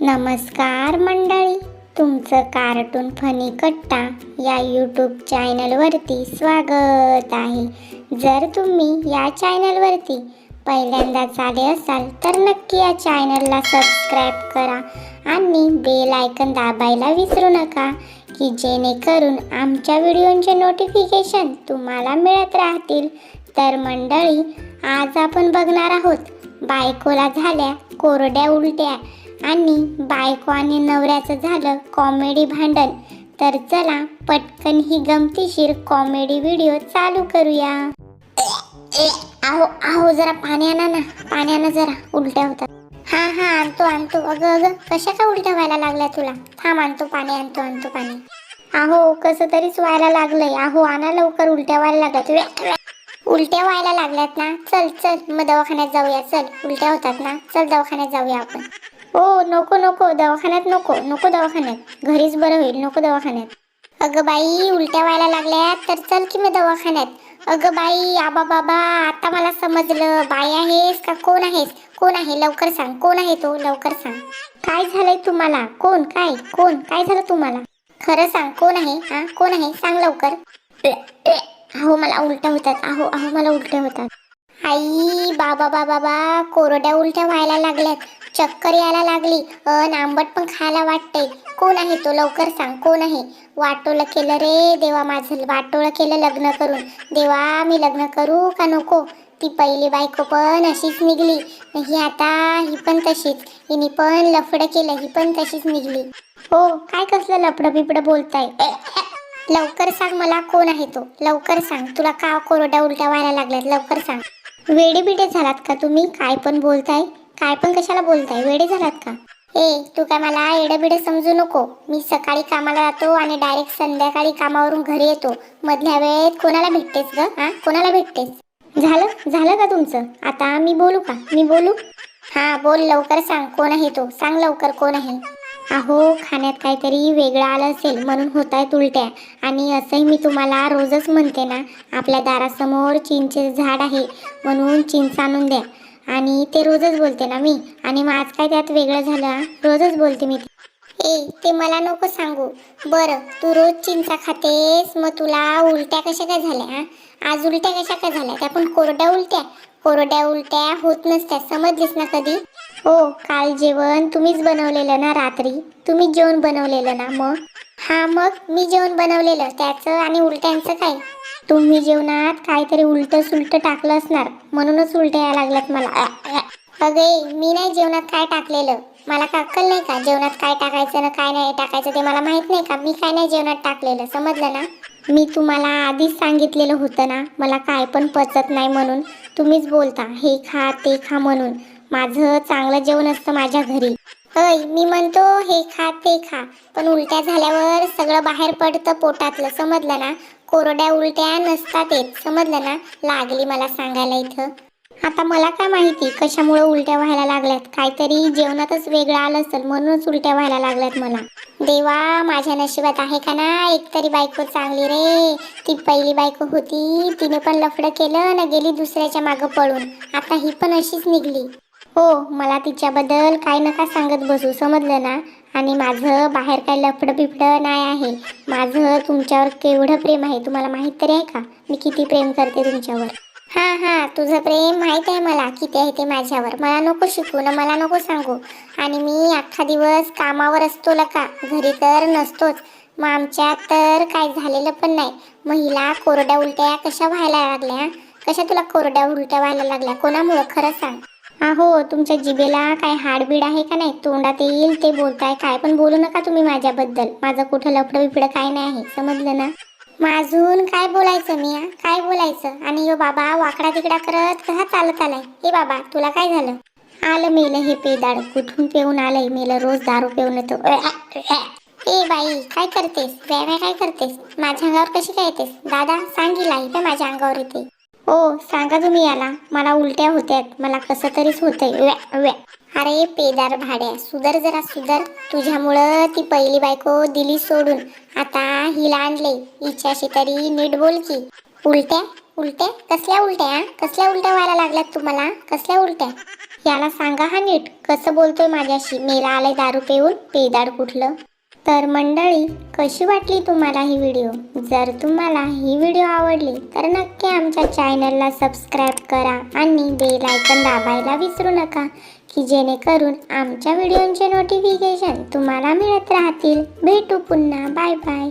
नमस्कार मंडळी तुमचं कार्टून फनी कट्टा या यूट्यूब चॅनलवरती स्वागत आहे. जर तुम्ही या चॅनलवरती पहिल्यांदाच आले असाल तर नक्की या चॅनलला सबस्क्राईब करा आणि बेल आयकन दाबायला विसरू नका की जेणेकरून आमच्या व्हिडिओंचे नोटिफिकेशन तुम्हाला मिळत राहतील. तर मंडळी आज आपण बघणार आहोत बायकोला झाल्या कोरड्या उलट्या. आणि बायको आणि नवऱ्याचं झालं कॉमेडी भांडण. तर चला पटकन ही गमतीशीर कॉमेडी व्हिडिओ चालू करूया. ए, आहो आहो जरा पाणी आणा ना. पाणी आणा जरा. उलट्या होतात. हा हा आणतो आणतो. अगं अगं कशा का उलट्या व्हायला लागल्या तुला? थांब आणतो पाणी आणतो आणतो पाणी. आहो कसं तरीच व्हायला लागलंय. आहो आणा लवकर. उलट्या व्हायला लागल्यात. उलट्या व्हायला लागल्यात ना? चल चल. मग दवाखान्यात जाऊया. चल. उलट्या होतात ना? चल दवाखान्यात जाऊया आपण. हो नको नको दवाखान्यात नको नको दवाखान्यात. घरीच बरं होईल नको दवाखान्यात. अगं बाई उलट्या व्हायला लागल्यात तर चल की मी दवाखान्यात. अगं बाई आबा बाबा आता मला समजलं. बाई आहेस का कोण आहेस? कोण आहे? लवकर सांग. कोण आहे तो? लवकर सांग. काय झालंय तुम्हाला? कोण? काय? कोण? काय झालं तुम्हाला? खरं सांग कोण आहे? हा? कोण आहे? सांग लवकर. अहो मला उलट्या होतात. अहो अहो मला उलट्या होतात. आई बाबा बाबा बा कोरड्या उलट्या व्हायला लागल्यात. चक्कर यायला लागली. अन आंबट पण खायला वाटतंय. कोण आहे तो? लवकर सांग कोण आहे? वाटोळं केलं रे देवा माझं वाटोळं केलं लग्न करून. देवा मी लग्न करू का नको? ती पहिली बायको पण अशीच निघली. ही आता ही पण तशीच. हिने पण लफडं केलं ही पण तशीच निघली. हो काय कसलं लफडं बिपडं बोलताय लवकर सांग मला कोण आहे तो? लवकर सांग. तुला का कोरड्या उलट्या व्हायला लागल्यात? लवकर सांग. वेडे बिडे झालात का तुम्ही? काय पण बोलताय. काय पण कशाला बोलताय? वेडे झालात का? ए तू काय मला एडे समजू नको. मी सकाळी कामाला जातो आणि डायरेक्ट संध्याकाळी कामावरून घरी येतो. मधल्या वेळेत कोणाला भेटतेस ग? हा कोणाला भेटतेस? झालं? झालं का तुमचं? आता मी बोलू का? मी बोलू? हा बोल लवकर सांग. कोण आहे तो? सांग लवकर कोण आहे. अहो खाण्यात काहीतरी वेगळं आलं असेल म्हणून होत आहेत उलट्या. आणि असंही मी तुम्हाला रोजच म्हणते ना आपल्या दारासमोर चिंचे झाड आहे म्हणून चिंच आणून द्या. आणि ते रोजच बोलते ना मी. आणि मग आज काय त्यात वेगळं झालं? रोजच बोलते मी ए ते मला नको सांगू. बरं तू रोज चिंचा खातेस मग तुला उलट्या कशा काय झाल्या आज उलट्या कशा काय झाल्या? त्या पण कोरड्या उलट्या. कोरड्या उलट्या होत नसत्या. समजलीस ना कधी? हो. काल जेवण तुम्हीच बनवलेलं ना रात्री? तुम्हीच जेवण बनवलेलं ना मग? हा मग मी जेवण बनवलेलं. त्याचं आणि उलट्यांचं काय? तुम्ही जेवणात काहीतरी उलट सुलट टाकलं असणार. म्हणूनच उलट्या यायला लागल्यात मला. अगे मी नाही जेवणात काय टाकलेलं. मला का अक्कल नाही का? जेवणात काय टाकायचं ना काय नाही टाकायचं ते मला माहीत नाही का? मी काय नाही जेवणात टाकलेलं? समजलं ना? मी तुम्हाला आधीच सांगितलेलं होतं ना मला काय पण पचत नाही म्हणून. तुम्हीच बोलता हे खा ते खा म्हणून. माझं चांगलं जेवण असतं माझ्या घरी. अय मी म्हणतो हे खा ते खा. पण उलट्या झाल्यावर सगळं बाहेर पडतं पोटातलं. समजलं ना? कोरड्या उलट्या नसतात येत. समजलं ना? लागली मला सांगायला इथं. आता मला काय माहिती कशामुळे उलट्या व्हायला लागल्यात? काहीतरी जेवणातच वेगळं आलं असेल म्हणूनच उलट्या व्हायला लागल्यात मला. देवा माझ्या नशिबात आहे का ना? एकतरी बायको चांगली रे. ती पहिली बायको होती. तिने पण लफडं केलं ना गेली दुसऱ्याच्या मागं पळून. आता ही पण अशीच निघली. हो मला तिच्याबद्दल काय नका सांगत बसू समजलं ना? आणि माझं बाहेर काय लफडं बिपडं नाही आहे. माझं तुमच्यावर केवढं प्रेम आहे तुम्हाला माहीत तरी आहे का? मी किती प्रेम करते तुमच्यावर. हा हा तुझं प्रेम माहीत आहे मला किती आहे ते माझ्यावर. मला नको शिकू ना मला नको सांगू. आणि मी अख्खा दिवस कामावर असतो का घरी तर नसतोच. मग आमच्यात तर काय झालेलं पण नाही. महिला कोरड्या उलट्या कशा व्हायला लागल्या कशा तुला कोरड्या उलट्या व्हायला लागल्या? कोणामुळं? खरं सांग. अहो तुमच्या जिभेला काय हाडबीड आहे का नाही? तोंडात येईल ते बोलताय. काय पण बोलू नका तुम्ही माझ्याबद्दल. माझं कुठं लफडं बिफडं काय नाही आहे. समजलं ना? माझून अजून काय बोलायचं मी काय बोलायचं? आणि यो बाबा वाकडा तिकडा करत कसा चालत आलाय? हे बाबा तुला काय झालं? आलं मेलं हे पेदाड. कुठून पेऊन आलंय? मेलं रोज दारू पेऊन येतो. ए बाई काय करतेस? व्याव्या काय करतेस? माझ्या अंगावर कशी काय येतेस? दादा सांगील आई माझ्या अंगावर येते. ओ सांगा तुम्ही याला. मला उलट्या होत्यात. मला कसं तरीच होतंय. व्या व्या. अरे पेदार भाड्या. सुधर जरा सुधर. तुझ्यामुळं ती पहिली बायको दिली सोडून. आता हिला आणले हिच्याशी तरी नीट बोल की. उलट्या? उलट्या? कसल्या उलट्या कसल्या उलट्या व्हायला लागल्यात तुम्हाला? कसल्या उलट्या? याला सांगा हा नीट. कसं बोलतोय माझ्याशी? मेला आलंय दारू पिऊन. पेदार कुठलं? तर मंडळी कशी वाटली तुम्हाला ही व्हिडिओ? जर तुम्हाला ही व्हिडिओ आवडली तर नक्की आमच्या चॅनलला सबस्क्राईब करा आणि बेल आयकन दाबायला विसरू नका की जेणेकरून आमच्या व्हिडिओंचे नोटिफिकेशन तुम्हाला मिळत राहतील. भेटू पुन्हा. Bye bye.